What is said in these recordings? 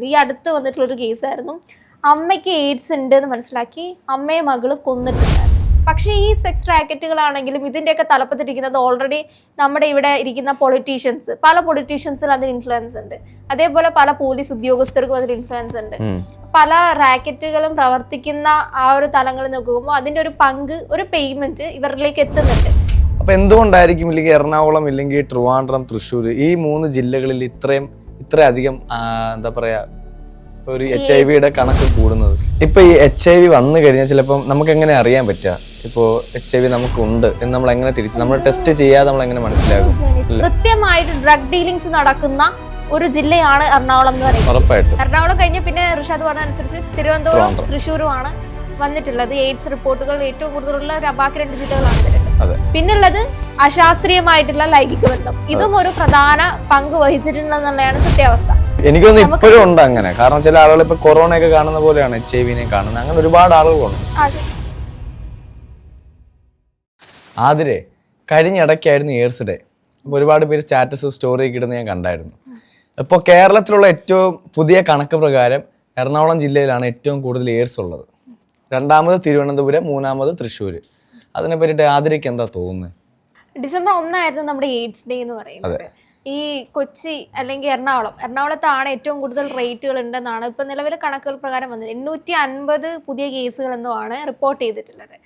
വന്നിട്ടുണ്ട് ഈ അടുത്ത് വന്നിട്ടുള്ള ഒരു കേസായിരുന്നു. അമ്മയ്ക്ക് എയ്ഡ്സ് ഉണ്ട് എന്ന് മനസ്സിലാക്കി അമ്മയെ മകൾ കൊന്നിട്ടുണ്ടായിരുന്നു. പക്ഷേ ഈ സെക്സ് റാക്കറ്റുകളാണെങ്കിലും ഇതിന്റെയൊക്കെ തലപ്പത്തിരിക്കുന്നത് ഓൾറെഡി നമ്മുടെ ഇവിടെ ഇരിക്കുന്ന പൊളിറ്റീഷ്യൻസ് പല പൊളിറ്റീഷ്യൻസിൽ അതിന് ഇൻഫ്ലുവൻസ് ഉണ്ട്. അതേപോലെ പല പോലീസ് ഉദ്യോഗസ്ഥർക്കും അതിൽ ഇൻഫ്ലുവൻസ് ഉണ്ട്. പല റാക്കറ്റുകളും പ്രവർത്തിക്കുന്ന ആ ഒരു തലങ്ങളിൽ നോക്കുമ്പോൾ അതിന്റെ ഒരു പങ്ക് ഒരു പേയ്മെന്റ് ഇവരിലേക്ക് എത്തുന്നുണ്ട്. അപ്പൊ എന്തുകൊണ്ടായിരിക്കും ഇല്ലെങ്കിൽ എറണാകുളം ഇല്ലെങ്കിൽ ട്രിവാൻഡ്രം തൃശ്ശൂർ ഈ മൂന്ന് ജില്ലകളിൽ ഇത്രയും ഇത്രയധികം എന്താ പറയാ ഒരു എച്ച് ഐ വിയുടെ കണക്ക് കൂടുന്നത്. ഇപ്പൊ ഈ എച്ച് ഐ വി വന്നു കഴിഞ്ഞാൽ ചിലപ്പം നമുക്ക് എങ്ങനെ അറിയാൻ പറ്റുക? ഇപ്പോ എച്ച് ഐ വി നമുക്കുണ്ട് എന്ന് നമ്മൾ എങ്ങനെ തിരിച്ച് നമ്മൾ ടെസ്റ്റ് ചെയ്യാതെ നമ്മൾ എങ്ങനെ മനസ്സിലാകും കൃത്യമായിട്ട് ഡ്രഗ് ഡീലിങ്സ് നടക്കുന്ന ഒരു ജില്ലയാണ് എറണാകുളം എന്ന് പറയുന്നത്. ഉറപ്പായിട്ടും. എറണാകുളം കഴിഞ്ഞ് പിന്നെ ഋഷാദ് പറഞ്ഞ അനുസരിച്ച് തിരുവനന്തപുരം തൃശ്ശൂരുമാണ് വന്നിട്ടുള്ളത്. എയ്ഡ്സ് റിപ്പോർട്ടുകൾ ഏറ്റവും കൂടുതലുള്ള ബാക്കി രണ്ട് ജില്ലകളാണ് പിന്നുള്ളത് അശാസ്ത്രീയമായിട്ടുള്ള ലൈംഗിക ബന്ധം. ഇതും ഒരു പ്രധാന പങ്ക് വഹിച്ചിട്ടുണ്ടെന്നുള്ളതാണ് സത്യാവസ്ഥ. എനിക്കൊന്നും ഇപ്പോഴും ഉണ്ട് അങ്ങനെ. കാരണം ചില ആളുകൾ ഇപ്പൊ കൊറോണ ഒക്കെ കാണുന്ന പോലെയാണ് എച്ച് ഐ വിനെ കാണുന്നത്. അങ്ങനെ ഒരുപാട് ആളുകളുണ്ട്. ആതിരെ കഴിഞ്ഞിടയ്ക്കായിരുന്നു ഇയേഴ്സ് ഡേ അപ്പോൾ ഒരുപാട് പേര് സ്റ്റാറ്റസ് സ്റ്റോറി ഒക്കെ ഇടുന്ന ഞാൻ കണ്ടായിരുന്നു. ഇപ്പോൾ കേരളത്തിലുള്ള ഏറ്റവും പുതിയ കണക്ക് പ്രകാരം എറണാകുളം ജില്ലയിലാണ് ഏറ്റവും കൂടുതൽ ഇയേഴ്സ് ഉള്ളത്. രണ്ടാമത് തിരുവനന്തപുരം മൂന്നാമത് തൃശ്ശൂർ അതിനെ പറ്റിയിട്ട് ആദരിക്ക് എന്താ തോന്നുന്നത് ഡിസംബർ ഒന്നായിരുന്നു നമ്മുടെ എയ്ഡ്സ് ഡേ എന്ന് പറയുന്നത്. ഈ കൊച്ചി അല്ലെങ്കിൽ എറണാകുളം എറണാകുളത്താണ് ഏറ്റവും കൂടുതൽ റേറ്റുകൾ ഉണ്ടെന്നാണ് ഇപ്പൊ നിലവിലെ കണക്കുകൾ പ്രകാരം വന്നത്. എണ്ണൂറ്റി അൻപത് പുതിയ കേസുകൾ എന്തോ ആണ് റിപ്പോർട്ട് ചെയ്തിട്ടുള്ളത്.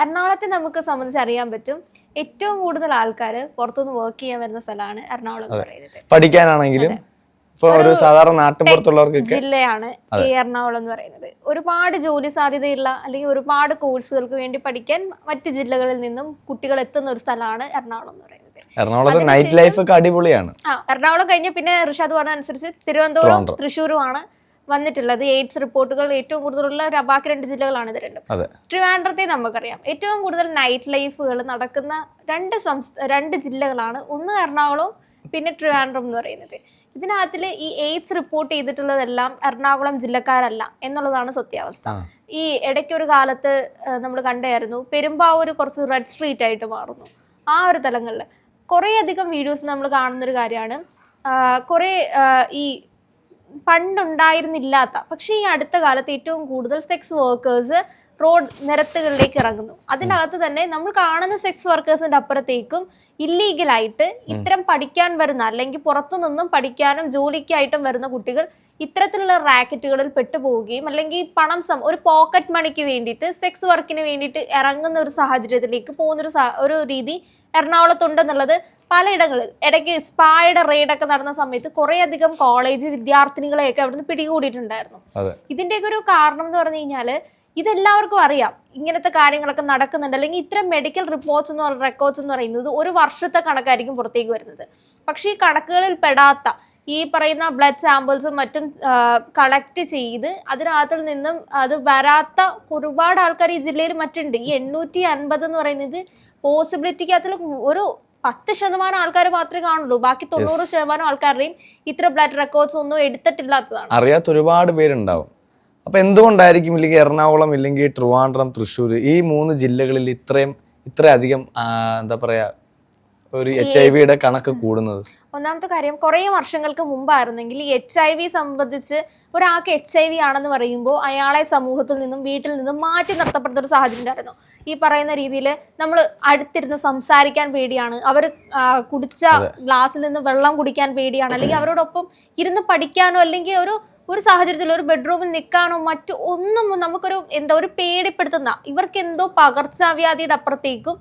എറണാകുളത്തെ നമുക്ക് സംബന്ധിച്ച് അറിയാൻ പറ്റും ഏറ്റവും കൂടുതൽ ആൾക്കാർ പുറത്തുനിന്ന് വർക്ക് ചെയ്യാൻ വരുന്ന സ്ഥലമാണ് എറണാകുളം എന്ന് പറയുന്നത്. പഠിക്കാനാണെങ്കിലും ഒരു സാധാരണ നാട്ടിൻപുറത്തുള്ളവർക്കൊക്കെ ജില്ലയാണ് ഈ എറണാകുളം എന്ന് പറയുന്നത്. ഒരുപാട് ജോലി സാധ്യതയുള്ള അല്ലെങ്കിൽ ഒരുപാട് കോഴ്സുകൾക്ക് വേണ്ടി പഠിക്കാൻ മറ്റ് ജില്ലകളിൽ നിന്നും കുട്ടികൾ എത്തുന്ന ഒരു സ്ഥലമാണ് എറണാകുളം എന്ന് പറയുന്നത്. എറണാകുളത്ത് നൈറ്റ് ലൈഫ് ഒക്കെ അടിപൊളിയാണ്. ആ എറണാകുളം കഴിഞ്ഞ പിന്നെ ഋഷാദ് പറഞ്ഞ അനുസരിച്ച് തിരുവനന്തപുരം. തൃശ്ശൂരുമാണ് വന്നിട്ടുള്ളത്. എയ്ഡ്സ് റിപ്പോർട്ടുകൾ ഏറ്റവും കൂടുതലുള്ള ര- ബാക്കി രണ്ട് ജില്ലകളാണ് ഇത് രണ്ടും ട്രിവാൻഡ്രത്തെ നമുക്കറിയാം. ഏറ്റവും കൂടുതൽ നൈറ്റ് ലൈഫുകൾ നടക്കുന്ന രണ്ട് സംസ്ഥ രണ്ട് ജില്ലകളാണ് ഒന്ന് എറണാകുളവും പിന്നെ ട്രിവാൻഡ്രം എന്ന് പറയുന്നത്. ഇതിനകത്തിൽ ഈ എയ്ഡ്സ് റിപ്പോർട്ട് ചെയ്തിട്ടുള്ളതെല്ലാം എറണാകുളം ജില്ലക്കാരല്ല എന്നുള്ളതാണ് സത്യാവസ്ഥ. ഈ ഇടയ്ക്കൊരു ഇടയ്ക്ക് ഒരു കാലത്ത് നമ്മൾ കണ്ടായിരുന്നു പെരുമ്പാവൂർ കുറച്ച് റെഡ് സ്ട്രീറ്റ് ആയിട്ട് മാറുന്നു. ആ ഒരു തലങ്ങളിൽ കുറേയധികം വീഡിയോസ് നമ്മൾ കാണുന്നൊരു കാര്യമാണ്. കുറേ ഈ പണ്ടുണ്ടായിരുന്നില്ലാത്ത പക്ഷേ ഈ അടുത്ത കാലത്ത് ഏറ്റവും കൂടുതൽ സെക്സ് വർക്കേഴ്സ് റോഡ് നിരത്തുകളിലേക്ക് ഇറങ്ങുന്നു. അതിനകത്ത് തന്നെ നമ്മൾ കാണുന്ന സെക്സ് വർക്കേഴ്സിന്റെ അപ്പുറത്തേക്കും ഇല്ലീഗലായിട്ട് ഇത്തരം പഠിക്കാൻ വരുന്ന അല്ലെങ്കിൽ പുറത്തു നിന്നും പഠിക്കാനും ജോലിക്കായിട്ടും വരുന്ന കുട്ടികൾ ഇത്തരത്തിലുള്ള റാക്കറ്റുകളിൽ പെട്ടുപോവുകയും അല്ലെങ്കിൽ പണം സം ഒരു പോക്കറ്റ് മണിക്ക് വേണ്ടിയിട്ട് സെക്സ് വർക്കിന് വേണ്ടിയിട്ട് ഇറങ്ങുന്ന ഒരു സാഹചര്യത്തിലേക്ക് പോകുന്ന ഒരു രീതി എറണാകുളത്തുണ്ടെന്നുള്ളത് പലയിടങ്ങളിൽ ഇടയ്ക്ക് സ്പായുടെ റെയ്ഡൊക്കെ നടന്ന സമയത്ത് കുറേയധികം കോളേജ് വിദ്യാർത്ഥിനികളെയൊക്കെ അവിടുന്ന് പിടികൂടിയിട്ടുണ്ടായിരുന്നു. അതെ. ഇതിന്റെയൊക്കെ ഒരു കാരണം എന്ന് പറഞ്ഞു കഴിഞ്ഞാൽ ഇതെല്ലാവർക്കും അറിയാം. ഇങ്ങനത്തെ കാര്യങ്ങളൊക്കെ നടക്കുന്നുണ്ട്. അല്ലെങ്കിൽ ഇത്തരം മെഡിക്കൽ റിപ്പോർട്ട്സ് എന്ന് പറയുന്ന റെക്കോർഡ്സ് എന്ന് പറയുന്നത് ഒരു വർഷത്തെ കണക്കായിരിക്കും പുറത്തേക്ക് വരുന്നത്. പക്ഷേ ഈ കണക്കുകളിൽ പെടാത്ത ഈ പറയുന്ന ബ്ലഡ് സാമ്പിൾസും മറ്റും കളക്ട് ചെയ്ത് അതിനകത്തിൽ നിന്നും അത് വരാത്ത ഒരുപാട് ആൾക്കാർ ഈ ജില്ലയിൽ മറ്റുണ്ട്. ഈ എണ്ണൂറ്റി അൻപത് എന്ന് പറയുന്നത് പോസിബിലിറ്റിക്കകത്തിൽ ഒരു പത്ത് ശതമാനം ആൾക്കാർ മാത്രമേ കാണുള്ളൂ. ബാക്കി തൊണ്ണൂറ് ശതമാനം ആൾക്കാരുടെയും ഇത്ര ബ്ലഡ് റെക്കോർഡ്സ് ഒന്നും എടുത്തിട്ടില്ലാത്തതാണ്. അറിയാത്ത ഒരുപാട് പേരുണ്ടാവും. അപ്പൊ എന്തുകൊണ്ടായിരിക്കും ഇല്ലെങ്കിൽ എറണാകുളം ഇല്ലെങ്കിൽ ട്രിവാൻഡ്രം തൃശ്ശൂർ ഈ മൂന്ന് ജില്ലകളിൽ ഇത്രയും ഇത്രയധികം എന്താ പറയാ ഒരു എച്ച് ഐ വിയുടെ കണക്ക് കൂടുന്നത്? ഒന്നാമത്തെ കാര്യം കുറേ വർഷങ്ങൾക്ക് മുമ്പായിരുന്നെങ്കിൽ ഈ എച്ച് ഐ വി സംബന്ധിച്ച് ഒരാൾക്ക് എച്ച് ഐ വി ആണെന്ന് പറയുമ്പോൾ അയാളെ സമൂഹത്തിൽ നിന്നും വീട്ടിൽ നിന്നും മാറ്റി നിർത്തപ്പെടുന്ന ഒരു സാഹചര്യം ഉണ്ടായിരുന്നു. ഈ പറയുന്ന രീതിയിൽ നമ്മൾ അടുത്തിരുന്ന് സംസാരിക്കാൻ പേടിയാണ്. അവർ കുടിച്ച ഗ്ലാസ്സിൽ നിന്ന് വെള്ളം കുടിക്കാൻ പേടിയാണ്. അല്ലെങ്കിൽ അവരോടൊപ്പം ഇരുന്ന് പഠിക്കാനോ അല്ലെങ്കിൽ ഒരു ഒരു സാഹചര്യത്തിൽ ഒരു ബെഡ്റൂമിൽ നിൽക്കാനോ മറ്റു ഒന്നും നമുക്കൊരു എന്താ ഒരു പേടിപ്പെടുത്തുന്ന ഇവർക്ക് എന്തോ പകർച്ചവ്യാധിയുടെ അപ്പുറത്തേക്കും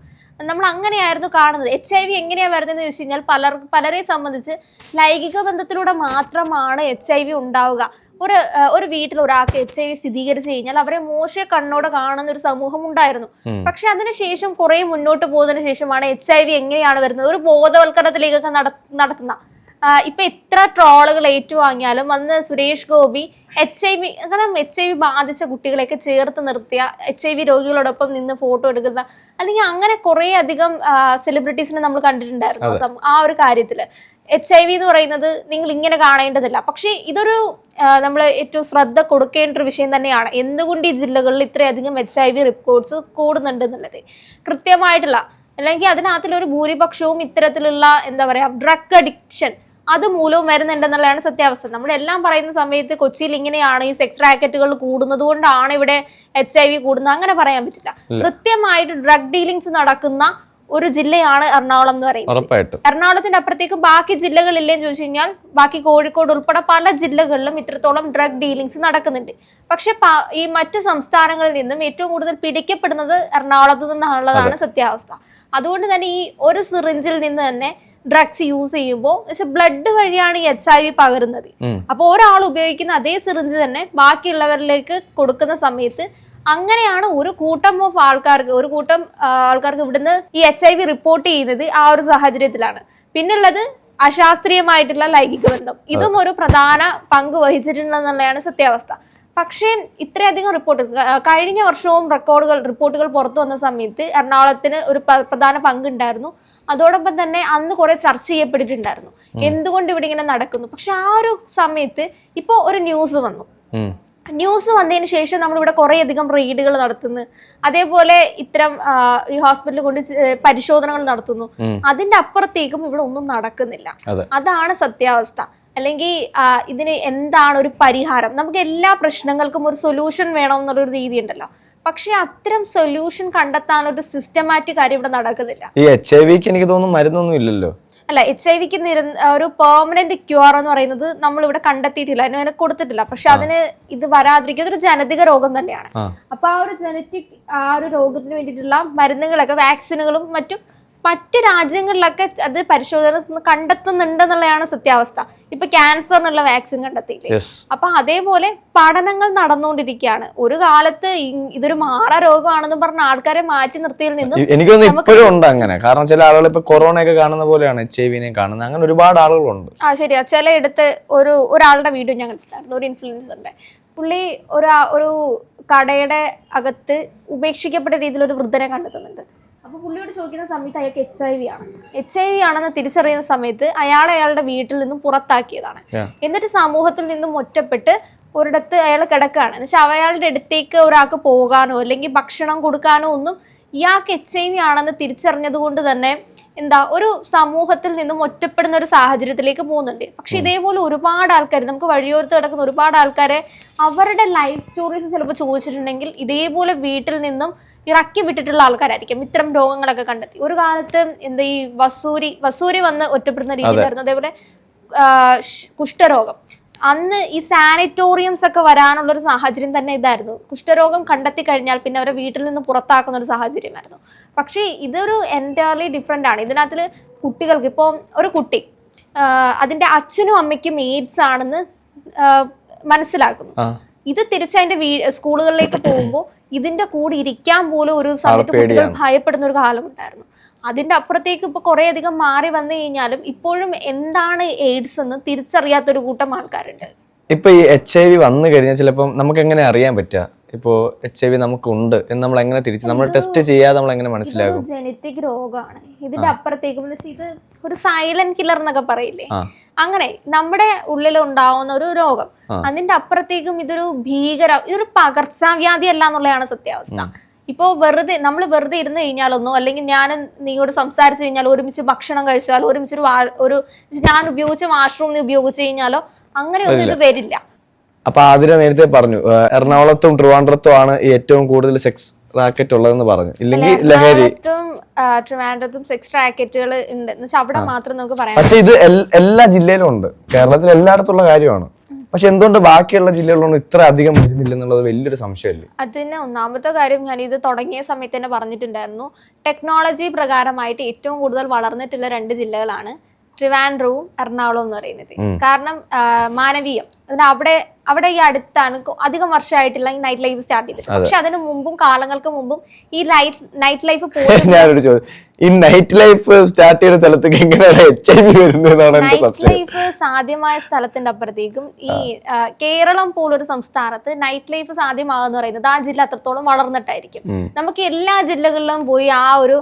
നമ്മൾ അങ്ങനെയായിരുന്നു കാണുന്നത്. എച്ച് ഐ വി എങ്ങനെയാണ് വരുന്നതെന്ന് ചോദിച്ചു കഴിഞ്ഞാൽ പലർ പലരെ സംബന്ധിച്ച് ലൈംഗിക ബന്ധത്തിലൂടെ മാത്രമാണ് എച്ച് ഐ വി ഉണ്ടാവുക. ഒരു ഒരു വീട്ടിൽ ഒരാൾക്ക് എച്ച് ഐ വി സ്ഥിരീകരിച്ചു കഴിഞ്ഞാൽ അവരെ മോശ കണ്ണോടെ കാണുന്ന ഒരു സമൂഹം ഉണ്ടായിരുന്നു. പക്ഷെ അതിനുശേഷം കുറെ മുന്നോട്ട് പോകുന്നതിന് ശേഷമാണ് എച്ച് ഐ വി എങ്ങനെയാണ് വരുന്നത്? ഒരു ബോധവൽക്കരണത്തിലേക്കൊക്കെ നട നടത്തുന്ന. ഇപ്പൊ എത്ര ട്രോളുകൾ ഏറ്റുവാങ്ങിയാലും അന്ന് Suresh Gopi H I V കാരണം എച്ച് ഐ വി ബാധിച്ച കുട്ടികളെയൊക്കെ ചേർത്ത് നിർത്തിയ എച്ച് ഐ വി രോഗികളോടൊപ്പം നിന്ന് ഫോട്ടോ എടുക്കുന്ന അല്ലെങ്കിൽ അങ്ങനെ കുറെ അധികം സെലിബ്രിറ്റീസിനെ നമ്മൾ കണ്ടിട്ടുണ്ടായിരുന്നു. ആ ഒരു കാര്യത്തിൽ. എച്ച് ഐ വി എന്ന് പറയുന്നത് നിങ്ങൾ ഇങ്ങനെ കാണേണ്ടതില്ല. പക്ഷേ ഇതൊരു നമ്മൾ ഏറ്റവും ശ്രദ്ധ കൊടുക്കേണ്ട ഒരു വിഷയം തന്നെയാണ്. എന്തുകൊണ്ട് ഈ ജില്ലകളിൽ ഇത്രയധികം എച്ച് ഐ വി റിപ്പോർട്ട്സ് കൂടുന്നുണ്ട് എന്നുള്ളത് കൃത്യമായിട്ടുള്ള അല്ലെങ്കിൽ അതിനകത്തിലൊരു ഭൂരിപക്ഷവും ഇത്തരത്തിലുള്ള എന്താ പറയുക ഡ്രഗ് അഡിക്ഷൻ അതുമൂലവും വരുന്നുണ്ടെന്നുള്ളതാണ് സത്യാവസ്ഥ. നമ്മളെല്ലാം പറയുന്ന സമയത്ത് കൊച്ചിയിൽ ഇങ്ങനെയാണ് ഈ സെക്സ് റാക്കറ്റുകൾ കൂടുന്നത് കൊണ്ടാണ് ഇവിടെ എച്ച് ഐ വി കൂടുന്നത്. അങ്ങനെ പറയാൻ പറ്റില്ല. കൃത്യമായിട്ട് ഡ്രഗ് ഡീലിങ്സ് നടക്കുന്ന ഒരു ജില്ലയാണ് എറണാകുളം എന്ന് പറയുന്നത്. എറണാകുളത്തിന്റെ അപ്പുറത്തേക്ക് ബാക്കി ജില്ലകളില്ലേന്ന് ചോദിച്ചു കഴിഞ്ഞാൽ ബാക്കി കോഴിക്കോട് ഉൾപ്പെടെ പല ജില്ലകളിലും ഇത്രത്തോളം ഡ്രഗ് ഡീലിങ്സ് നടക്കുന്നുണ്ട്. പക്ഷെ ഈ മറ്റ് സംസ്ഥാനങ്ങളിൽ നിന്നും ഏറ്റവും കൂടുതൽ പിടിക്കപ്പെടുന്നത് എറണാകുളത്ത് നിന്നുള്ളതാണ് സത്യാവസ്ഥ. അതുകൊണ്ട് തന്നെ ഈ ഒരു സിറിഞ്ചിൽ നിന്ന് തന്നെ ഡ്രഗ്സ് യൂസ് ചെയ്യുമ്പോൾ പക്ഷെ ബ്ലഡ് വഴിയാണ് ഈ എച്ച് ഐ വി പകരുന്നത്. അപ്പോൾ ഒരാൾ ഉപയോഗിക്കുന്ന അതേ സിറിഞ്ച് തന്നെ ബാക്കിയുള്ളവരിലേക്ക് കൊടുക്കുന്ന സമയത്ത് അങ്ങനെയാണ് ഒരു കൂട്ടം ഓഫ് ആൾക്കാർക്ക് ഒരു കൂട്ടം ആൾക്കാർക്ക് ഇവിടുന്ന് ഈ എച്ച് ഐ വി റിപ്പോർട്ട് ചെയ്യുന്നത് ആ ഒരു സാഹചര്യത്തിലാണ്. പിന്നുള്ളത് അശാസ്ത്രീയമായിട്ടുള്ള ലൈംഗിക ബന്ധം. ഇതും ഒരു പ്രധാന പങ്ക് വഹിച്ചിട്ടുണ്ടെന്നുള്ളതാണ് സത്യാവസ്ഥ. പക്ഷേ ഇത്രയധികം റിപ്പോർട്ട് കഴിഞ്ഞ വർഷവും റെക്കോർഡുകൾ റിപ്പോർട്ടുകൾ പുറത്തു വന്ന സമയത്ത് എറണാകുളത്തിന് ഒരു പ്രധാന പങ്കുണ്ടായിരുന്നു അതോടൊപ്പം തന്നെ അന്ന് കുറെ ചർച്ച ചെയ്യപ്പെട്ടിട്ടുണ്ടായിരുന്നു. എന്തുകൊണ്ട് ഇവിടെ ഇങ്ങനെ നടക്കുന്നു? പക്ഷെ ആ ഒരു സമയത്ത് ഇപ്പോൾ ഒരു ന്യൂസ് വന്നു. ന്യൂസ് വന്നതിന് ശേഷം നമ്മളിവിടെ കുറേയധികം റെയ്ഡുകൾ നടത്തുന്നു. അതേപോലെ ഇത്തരം ഈ ഹോസ്പിറ്റലിൽ കൊണ്ട് പരിശോധനകൾ നടത്തുന്നു. അതിന്റെ അപ്പുറത്തേക്കും ഇവിടെ ഒന്നും നടക്കുന്നില്ല. അതാണ് സത്യാവസ്ഥ. അല്ലെങ്കിൽ ഇതിന് എന്താണ് ഒരു പരിഹാരം? നമുക്ക് എല്ലാ പ്രശ്നങ്ങൾക്കും ഒരു സൊല്യൂഷൻ വേണം എന്നുള്ളൊരു രീതി ഉണ്ടല്ലോ പക്ഷെ അത്തരം സൊല്യൂഷൻ കണ്ടെത്താൻ ഒരു സിസ്റ്റമാറ്റിക് കാര്യം ഇവിടെ നടക്കുന്നില്ല. ഈ എച്ച് ഐ വിക്ക് എനിക്ക് തോന്നുന്നു മരുന്നൊന്നും ഇല്ലല്ലോ. അല്ല എച്ച് ഐ വിക്ക് ഒരു പെർമനന്റ് ക്യൂർ എന്ന് പറയുന്നത് നമ്മൾ ഇവിടെ കണ്ടെത്തിയിട്ടില്ല. അതിന് അതിന് കൊടുത്തിട്ടില്ല. പക്ഷെ അതിന് ഇത് വരാതിരിക്കുന്നത് ഒരു ജനതിക രോഗം തന്നെയാണ്. അപ്പൊ ആ ഒരു ജനറ്റിക് ആ ഒരു രോഗത്തിന് വേണ്ടിയിട്ടുള്ള മരുന്നുകളൊക്കെ വാക്സിനുകളും മറ്റും മറ്റ് രാജ്യങ്ങളിലൊക്കെ അത് പരിശോധന കണ്ടെത്തുന്നുണ്ടെന്നുള്ളതാണ് സത്യാവസ്ഥ. ഇപ്പൊ ക്യാൻസറിനുള്ള വാക്സിൻ കണ്ടെത്തിയില്ലേ? അപ്പൊ അതേപോലെ പഠനങ്ങൾ നടന്നുകൊണ്ടിരിക്കുകയാണ്. ഒരു കാലത്ത് ഇതൊരു മാറ രോഗമാണെന്ന് പറഞ്ഞ ആൾക്കാരെ മാറ്റി നിർത്തിയിൽ നിന്ന് എനിക്ക് ഇപ്പോഴും ഉണ്ട് അങ്ങനെ. കാരണം ചില ആളുകൾ ഇപ്പൊ കൊറോണ ഒക്കെ കാണുന്ന പോലെയാണ് എച്ച് ഐ വിനെ കാണുന്നത്. അങ്ങനെ ഒരുപാട് ആളുകളുണ്ട്. ആ ശരിയാ. ചിലയിടത്ത് ഒരു ഒരാളുടെ വീഡിയോ ഞാൻ കണ്ടിട്ടുണ്ടായിരുന്നു. ഒരു ഇൻഫ്ലുവൻസറിന്റെ പുള്ളി ഒരു ഒരു കടയുടെ അകത്ത് ഉപേക്ഷിക്കപ്പെട്ട രീതിയിൽ ഒരു വൃദ്ധനെ കണ്ടെത്തുന്നുണ്ട്. അപ്പൊ പുള്ളിയോട് ചോദിക്കുന്ന സമയത്ത് അയാൾക്ക് എച്ച് ഐ വി ആണ്. എച്ച് ഐ വി ആണെന്ന് തിരിച്ചറിയുന്ന സമയത്ത് അയാളെ അയാളുടെ വീട്ടിൽ നിന്നും പുറത്താക്കിയതാണ്. എന്നിട്ട് സമൂഹത്തിൽ നിന്നും ഒറ്റപ്പെട്ട് ഒരിടത്ത് അയാൾ കിടക്കുകയാണ്. എന്നുവെച്ചാൽ അയാളുടെ അടുത്തേക്ക് ഒരാൾക്ക് പോകാനോ അല്ലെങ്കിൽ ഭക്ഷണം കൊടുക്കാനോ ഒന്നും ഇയാൾക്ക് എച്ച് ഐ വി ആണെന്ന് തിരിച്ചറിഞ്ഞത് കൊണ്ട് തന്നെ എന്താ ഒരു സമൂഹത്തിൽ നിന്നും ഒറ്റപ്പെടുന്ന ഒരു സാഹചര്യത്തിലേക്ക് പോകുന്നുണ്ട്. പക്ഷെ ഇതേപോലെ ഒരുപാട് ആൾക്കാർ നമുക്ക് വഴിയോരത്ത് കിടക്കുന്ന ഒരുപാട് ആൾക്കാരെ അവരുടെ ലൈഫ് സ്റ്റോറീസ് ചിലപ്പോൾ ചോദിച്ചിട്ടുണ്ടെങ്കിൽ ഇതേപോലെ വീട്ടിൽ നിന്നും ഇറക്കി വിട്ടിട്ടുള്ള ആൾക്കാരായിരിക്കും. ഇത്തരം രോഗങ്ങളൊക്കെ കണ്ടെത്തി. ഒരു കാലത്ത് എന്താ ഈ വസൂരി വസൂരി വന്ന് ഒറ്റപ്പെടുന്ന രീതിയിലായിരുന്നു. അതേപോലെ കുഷ്ഠരോഗം. അന്ന് ഈ സാനിറ്റോറിയംസ് ഒക്കെ വരാനുള്ള ഒരു സാഹചര്യം തന്നെ ഇതായിരുന്നു. കുഷ്ഠരോഗം കണ്ടെത്തി കഴിഞ്ഞാൽ പിന്നെ അവരെ വീട്ടിൽ നിന്ന് പുറത്താക്കുന്ന ഒരു സാഹചര്യമായിരുന്നു. പക്ഷേ ഇതൊരു എന്റയർലി ഡിഫറെന്റ് ആണ്. ഇതിനകത്തിൽ കുട്ടികൾക്ക് ഇപ്പോൾ ഒരു കുട്ടി അതിന്റെ അതിന്റെ അച്ഛനും അമ്മയ്ക്കും എയ്ഡ്സ് ആണെന്ന് മനസ്സിലാക്കുന്നു. ഇത് തിരിച്ച് അതിന്റെ വീ സ്കൂളുകളിലേക്ക് പോകുമ്പോൾ ഇതിന്റെ കൂടെ ഇരിക്കാൻ പോലും ഒരു സമയത്ത് കുട്ടികൾ ഭയപ്പെടുന്ന ഒരു കാലം ഉണ്ടായിരുന്നു. അതിന്റെ അപ്പുറത്തേക്ക് ഇപ്പൊ കുറെ അധികം മാറി വന്നു കഴിഞ്ഞാലും ഇപ്പോഴും എന്താണ് എയ്ഡ്സ് എന്ന് തിരിച്ചറിയാത്തൊരു കൂട്ടം ആൾക്കാരുണ്ട്. ഇപ്പൊ ഈ എച്ച് ഐ വി വന്നു കഴിഞ്ഞാൽ ചിലപ്പം നമുക്ക് എങ്ങനെ അറിയാൻ പറ്റുക? ഇപ്പോ എച്ച് ഐ വി നമുക്കുണ്ട് എന്ന് നമ്മൾ എങ്ങനെ തിരിച്ച് നമ്മൾ ടെസ്റ്റ് ചെയ്യാതെ നമ്മൾ എങ്ങനെ മനസ്സിലാകും ജനറ്റിക് രോഗമാണ് ഇതിന്റെ അപ്പുറത്തേക്ക് ഇത് ഒരു സൈലന്റ് കില്ലർ എന്നൊക്കെ പറയില്ലേ? അങ്ങനെ നമ്മുടെ ഉള്ളിൽ ഉണ്ടാവുന്ന ഒരു രോഗം. അതിന്റെ അപ്പുറത്തേക്കും ഇതൊരു ഭീകര ഇതൊരു പകർച്ചവ്യാധി അല്ല എന്നുള്ളതാണ് സത്യാവസ്ഥ. ഇപ്പോ വെറുതെ നമ്മൾ വെറുതെ ഇരുന്ന് കഴിഞ്ഞാലൊന്നോ അല്ലെങ്കിൽ ഞാൻ നീയോട് സംസാരിച്ചു കഴിഞ്ഞാൽ ഒരുമിച്ച് ഭക്ഷണം കഴിച്ചാലോ ഒരുമിച്ച് ഒരു ഒരു ഞാൻ ഉപയോഗിച്ച വാഷ്റൂം നീ ഉപയോഗിച്ച് കഴിഞ്ഞാലോ അങ്ങനെയൊന്നും ഇത് വരില്ല. അപ്പൊ ആതിര നേരത്തെ പറഞ്ഞു എറണാകുളത്തും ട്രിവാൻഡ്രത്തും ആണ് ഏറ്റവും കൂടുതൽ സെക്സ് റാക്കറ്റ് ഉള്ളതെന്ന് പറഞ്ഞു. ഇല്ലെങ്കിൽ ലഹരി. ട്രിവാൻഡ്രത്തും സെക്സ് റാക്കറ്റുകൾ ഉണ്ട്. അവിടെ മാത്രം നമുക്ക് പറയാം പക്ഷെ ഇത് എല്ലാ ജില്ലയിലും ഉണ്ട്. കേരളത്തിൽ എല്ലായിടത്തുള്ള കാര്യമാണ്. പക്ഷെ എന്തുകൊണ്ട് ബാക്കിയുള്ള ജില്ലകളിലൊന്നും ഇത്ര അധികം വരുന്നില്ലെന്നുള്ളത് വലിയൊരു സംശയമല്ലേ. അത് തന്നെ ഒന്നാമത്തെ കാര്യം ഞാൻ ഇത് തുടങ്ങിയ സമയത്ത് തന്നെ പറഞ്ഞിട്ടുണ്ടായിരുന്നു. ടെക്നോളജി പ്രകാരമായിട്ട് ഏറ്റവും കൂടുതൽ വളർന്നിട്ടുള്ള രണ്ട് ജില്ലകളാണ് ട്രിവാൻഡ്രവും എറണാകുളവും എന്ന് പറയുന്നത്. കാരണം മാനവീയം. അതിന് അവിടെ അവിടെ ഈ അടുത്താണ് അധികം വർഷമായിട്ടുള്ള ഈ നൈറ്റ് ലൈഫ് സ്റ്റാർട്ട് ചെയ്തത് പക്ഷെ അതിന് മുമ്പും കാലങ്ങൾക്ക് മുമ്പും ഈ ലൈഫ് നൈറ്റ് ലൈഫ് ഞാനൊരു ചോദ്യം. ഈ നൈറ്റ് ലൈഫ് സ്റ്റാർട്ട് ചെയ്യുന്ന സ്ഥലത്തേക്ക് എങ്ങനെയാണ് എച്ച് ഐ വി വരുന്നതെന്നാണ് നൈറ്റ് ലൈഫ് സാധ്യമായ സ്ഥലത്തിന്റെ അപ്പുറത്തേക്കും ഈ കേരളം പോലൊരു സംസ്ഥാനത്ത് നൈറ്റ് ലൈഫ് സാധ്യമാകുന്ന പറയുന്നത് ആ ജില്ല അത്രത്തോളം വളർന്നിട്ടായിരിക്കും. നമുക്ക് എല്ലാ ജില്ലകളിലും പോയി ആ ഒരു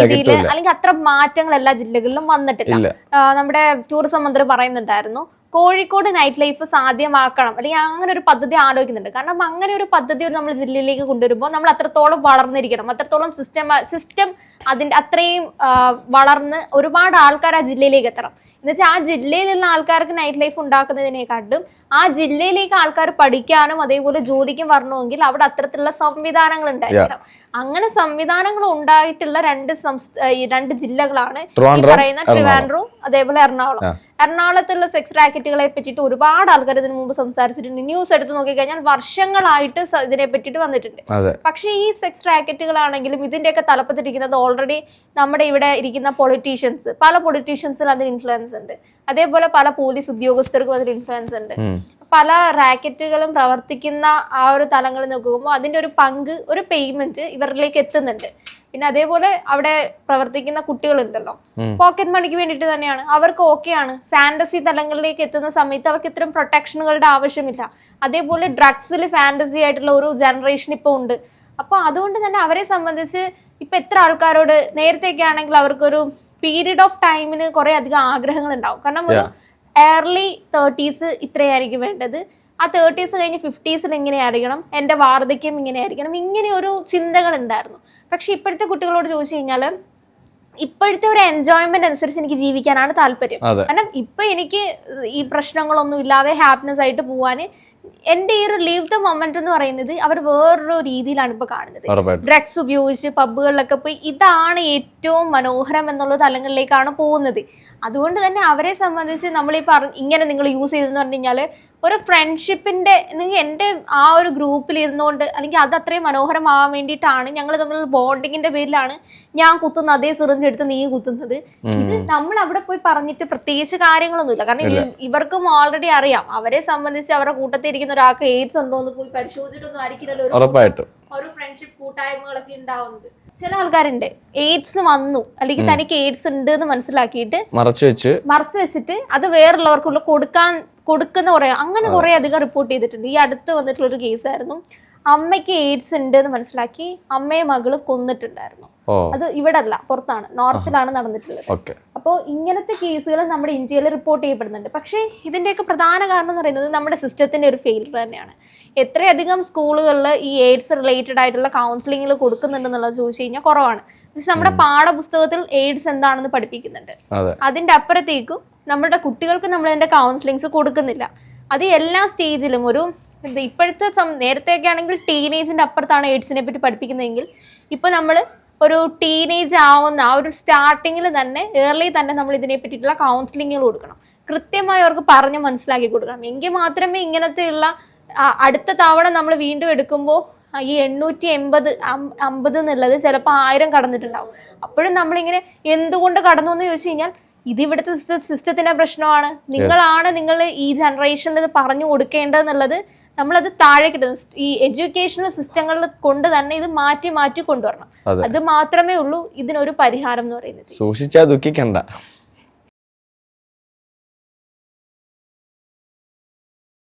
രീതിയിൽ അല്ലെങ്കിൽ അത്ര മാറ്റങ്ങൾ എല്ലാ ജില്ലകളിലും വന്നിട്ടില്ല. നമ്മുടെ ടൂറിസം മന്ത്രി പറയുന്നുണ്ടായിരുന്നു കോഴിക്കോട് നൈറ്റ് ലൈഫ് സാധ്യമാക്കണം. അല്ലെങ്കിൽ അങ്ങനെ ഒരു പദ്ധതി ആലോചിക്കുന്നുണ്ട്. കാരണം അങ്ങനെ ഒരു പദ്ധതി നമ്മൾ ജില്ലയിലേക്ക് കൊണ്ടുവരുമ്പോൾ നമ്മൾ അത്രത്തോളം വളർന്നിരിക്കണം. അത്രത്തോളം സിസ്റ്റം സിസ്റ്റം അതിന്റെ അത്രയും വളർന്ന് ഒരുപാട് ആൾക്കാർ ആ ജില്ലയിലേക്ക് എത്തണം. എന്നുവെച്ചാൽ ആ ജില്ലയിലുള്ള ആൾക്കാർക്ക് നൈറ്റ് ലൈഫ് ഉണ്ടാക്കുന്നതിനെക്കാട്ടും ആ ജില്ലയിലേക്ക് ആൾക്കാർ പഠിക്കാനും അതേപോലെ ജോലിക്കും വരണമെങ്കിൽ അവിടെ അത്തരത്തിലുള്ള സംവിധാനങ്ങൾ ഉണ്ടായിരിക്കണം. അങ്ങനെ സംവിധാനങ്ങൾ ഉണ്ടായിട്ടുള്ള രണ്ട് സംസ്ഥ രണ്ട് ജില്ലകളാണ് ഈ പറയുന്ന ട്രിവാൻഡ്രവും അതേപോലെ എറണാകുളം. എറണാകുളത്തുള്ള സെക്സ് റാക്കറ്റുകളെ പറ്റിയിട്ട് ഒരുപാട് ആൾക്കാർ ഇതിനു മുമ്പ് സംസാരിച്ചിട്ടുണ്ട്. ന്യൂസ് എടുത്ത് നോക്കിക്കഴിഞ്ഞാൽ വർഷങ്ങളായിട്ട് ഇതിനെ പറ്റിയിട്ട് വന്നിട്ടുണ്ട്. പക്ഷേ ഈ സെക്സ് റാക്കറ്റുകളാണെങ്കിലും ഇതിന്റെയൊക്കെ തലപ്പത്തിരിക്കുന്നത് ഓൾറെഡി നമ്മുടെ ഇവിടെ ഇരിക്കുന്ന പൊളിറ്റീഷ്യൻസ് പല പൊളിറ്റീഷ്യൻസിൽ അതിന് ഇൻഫ്ലുവൻസ് ഉണ്ട്. അതേപോലെ പല പോലീസ് ഉദ്യോഗസ്ഥർക്കും അതിൽ ഇൻഫ്ലുവൻസ് ഉണ്ട്. പല റാക്കറ്റുകളും പ്രവർത്തിക്കുന്ന ആ ഒരു തലങ്ങളിൽ നോക്കുമ്പോൾ അതിന്റെ ഒരു പങ്ക് ഒരു പേയ്മെന്റ് ഇവരിലേക്ക് എത്തുന്നുണ്ട്. പിന്നെ അതേപോലെ അവിടെ പ്രവർത്തിക്കുന്ന കുട്ടികളുണ്ടല്ലോ. പോക്കറ്റ് മണിക്ക് വേണ്ടിയിട്ട് തന്നെയാണ്. അവർക്ക് ഓക്കെയാണ് ഫാന്റസി തലങ്ങളിലേക്ക് എത്തുന്ന സമയത്ത് അവർക്ക് ഇത്തരം പ്രൊട്ടക്ഷനുകളുടെ ആവശ്യമില്ല. അതേപോലെ ഡ്രഗ്സിൽ ഫാന്റസി ആയിട്ടുള്ള ഒരു ജനറേഷൻ ഇപ്പോൾ ഉണ്ട്. അപ്പോൾ അതുകൊണ്ട് തന്നെ അവരെ സംബന്ധിച്ച് ഇപ്പൊ എത്ര ആൾക്കാരോട് നേരത്തെയൊക്കെ ആണെങ്കിൽ അവർക്കൊരു പീരീഡ് ഓഫ് ടൈമിന് കുറേ അധികം ആഗ്രഹങ്ങൾ ഉണ്ടാവും കാരണം ഒരു ഏർലി തേർട്ടീസ് ഇത്രയായിരിക്കും വേണ്ടത്. ആ തേർട്ടീസ് കഴിഞ്ഞ് ഫിഫ്റ്റീസിൽ ഇങ്ങനെയായിരിക്കണം എന്റെ വാർദ്ധക്യം ഇങ്ങനെയായിരിക്കണം ഇങ്ങനെ ഒരു ചിന്തകൾ ഉണ്ടായിരുന്നു. പക്ഷെ ഇപ്പോഴത്തെ കുട്ടികളോട് ചോദിച്ചു കഴിഞ്ഞാൽ ഇപ്പോഴത്തെ ഒരു എൻജോയ്മെന്റ് അനുസരിച്ച് എനിക്ക് ജീവിക്കാനാണ് താല്പര്യം. കാരണം ഇപ്പൊ എനിക്ക് ഈ പ്രശ്നങ്ങളൊന്നും ഇല്ലാതെ ഹാപ്പിനെസ് ആയിട്ട് പോവാന് എന്റെ ഈ ഒരു ലീവ് ദ മൊമെന്റ് എന്ന് പറയുന്നത് അവർ വേറൊരു രീതിയിലാണ് ഇപ്പൊ കാണുന്നത്. ഡ്രഗ്സ് ഉപയോഗിച്ച് പബ്ബുകളിലൊക്കെ പോയി ഇതാണ് ഏറ്റവും മനോഹരം എന്നുള്ള തലങ്ങളിലേക്കാണ് പോകുന്നത്. അതുകൊണ്ട് തന്നെ അവരെ സംബന്ധിച്ച് നമ്മൾ ഈ പറഞ്ഞ ഇങ്ങനെ നിങ്ങൾ യൂസ് ചെയ്തെന്ന് പറഞ്ഞു കഴിഞ്ഞാൽ ഒരു ഫ്രണ്ട്ഷിപ്പിന്റെ നിങ്ങൾ എന്റെ ആ ഒരു ഗ്രൂപ്പിൽ ഇരുന്നുകൊണ്ട് അല്ലെങ്കിൽ അത് അത്രയും മനോഹരമാവാൻ വേണ്ടിയിട്ടാണ് ഞങ്ങൾ നമ്മൾ ബോണ്ടിങ്ങിന്റെ പേരിലാണ് ഞാൻ കുത്തുന്ന അതേ സിറിഞ്ച് എടുത്ത് നീ കുത്തുന്നത്. ഇത് നമ്മൾ അവിടെ പോയി പറഞ്ഞിട്ട് പ്രത്യേകിച്ച് കാര്യങ്ങളൊന്നുമില്ല. കാരണം ഇവർക്കും ഓൾറെഡി അറിയാം. അവരെ സംബന്ധിച്ച് അവരുടെ കൂട്ടത്തിൽ ഇരിക്കുന്ന ഒരാൾക്ക് എയ്ഡ്സ് ഉണ്ടോ എന്ന് പോയി പരിശോധിച്ചിട്ടൊന്നും ആയിരിക്കില്ലല്ലോ ഉറപ്പായിട്ടും. ഒരു ഫ്രണ്ട്ഷിപ്പ് കൂട്ടായ്മകളൊക്കെ ഉണ്ടാവുന്നത് ചില ആൾക്കാരുണ്ട്. എയ്ഡ്സ് വന്നു. അല്ലെങ്കിൽ തനിക്ക് എയ്ഡ്സ് ഉണ്ട് എന്ന് മനസ്സിലാക്കിയിട്ട് മറച്ചു വെച്ച്. മറച്ചു വെച്ചിട്ട് അത് വേറുള്ളവർക്കുള്ള കൊടുക്കാൻ കൊടുക്കുന്ന കുറെ അങ്ങനെ കുറെ അധികം റിപ്പോർട്ട് ചെയ്തിട്ടുണ്ട്. ഈ അടുത്ത് വന്നിട്ടുള്ള ഒരു കേസ് ആയിരുന്നു. അമ്മയ്ക്ക് എയ്ഡ്സ് ഉണ്ട് എന്ന് മനസ്സിലാക്കി അമ്മയെ മകൾ കൊന്നിട്ടുണ്ടായിരുന്നു. അത് ഇവിടെ അല്ല പുറത്താണ് നോർത്തിലാണ് നടന്നിട്ടുള്ളത്. അപ്പോൾ ഇങ്ങനത്തെ കേസുകൾ നമ്മുടെ ഇന്ത്യയിൽ റിപ്പോർട്ട് ചെയ്യപ്പെടുന്നുണ്ട്. പക്ഷേ ഇതിന്റെയൊക്കെ പ്രധാന കാരണം എന്ന് പറയുന്നത് നമ്മുടെ സിസ്റ്റത്തിന്റെ ഒരു ഫെയിലർ തന്നെയാണ്. എത്രയധികം സ്കൂളുകളിൽ ഈ എയ്ഡ്സ് റിലേറ്റഡ് ആയിട്ടുള്ള കൗൺസിലിങ്ങിൽ കൊടുക്കുന്നുണ്ടെന്നുള്ളത് ചോദിച്ചു കഴിഞ്ഞാൽ കുറവാണ്. നമ്മുടെ പാഠപുസ്തകത്തിൽ എയ്ഡ്സ് എന്താണെന്ന് പഠിപ്പിക്കുന്നുണ്ട്. അതെ. അതിന്റെ അപ്പുറത്തേക്കും നമ്മുടെ കുട്ടികൾക്ക് നമ്മൾ അതിന്റെ കൗൺസിലിങ്സ് കൊടുക്കുന്നില്ല. അത് എല്ലാ സ്റ്റേജിലും ഒരു ഇപ്പോഴത്തെ സം- നേരത്തെയൊക്കെ ആണെങ്കിൽ ടീനേജിന്റെ അപ്പുറത്താണ് എയ്ഡ്സിനെ പറ്റി പഠിപ്പിക്കുന്നതെങ്കിൽ ഇപ്പോൾ നമ്മൾ ഒരു ടീനേജ് ആവുന്ന ആ ഒരു സ്റ്റാർട്ടിങ്ങിൽ തന്നെ ഏർലി തന്നെ നമ്മൾ ഇതിനെ പറ്റിയിട്ടുള്ള കൗൺസിലിങ്ങുകൾ കൊടുക്കണം. കൃത്യമായി അവർക്ക് പറഞ്ഞ് മനസ്സിലാക്കി കൊടുക്കണം. എങ്കിൽ മാത്രമേ ഇങ്ങനത്തെയുള്ള അടുത്ത തവണ നമ്മൾ വീണ്ടും എടുക്കുമ്പോൾ ഈ എണ്ണൂറ്റി എൺപത് അമ്പത് എന്നുള്ളത് ചിലപ്പോൾ ആയിരം കടന്നിട്ടുണ്ടാവും. അപ്പോഴും നമ്മളിങ്ങനെ എന്തുകൊണ്ട് കടന്നു എന്ന് ചോദിച്ചു കഴിഞ്ഞാൽ ഇത് ഇവിടുത്തെ സിസ്റ്റത്തിന്റെ പ്രശ്നമാണ്. നിങ്ങളാണ് നിങ്ങൾ ഈ ജനറേഷനിൽ ഇത് പറഞ്ഞു കൊടുക്കേണ്ടതെന്നുള്ളത് നമ്മളത് താഴെ കിട്ടുന്നത് ഈ എഡ്യൂക്കേഷണൽ സിസ്റ്റങ്ങളിൽ കൊണ്ട് തന്നെ ഇത് മാറ്റി മാറ്റി കൊണ്ടുവരണം. അത് മാത്രമേ ഉള്ളൂ ഇതിനൊരു പരിഹാരം എന്ന് പറയുന്നത്. സൂക്ഷിച്ചാ ദുഃഖിക്കണ്ട.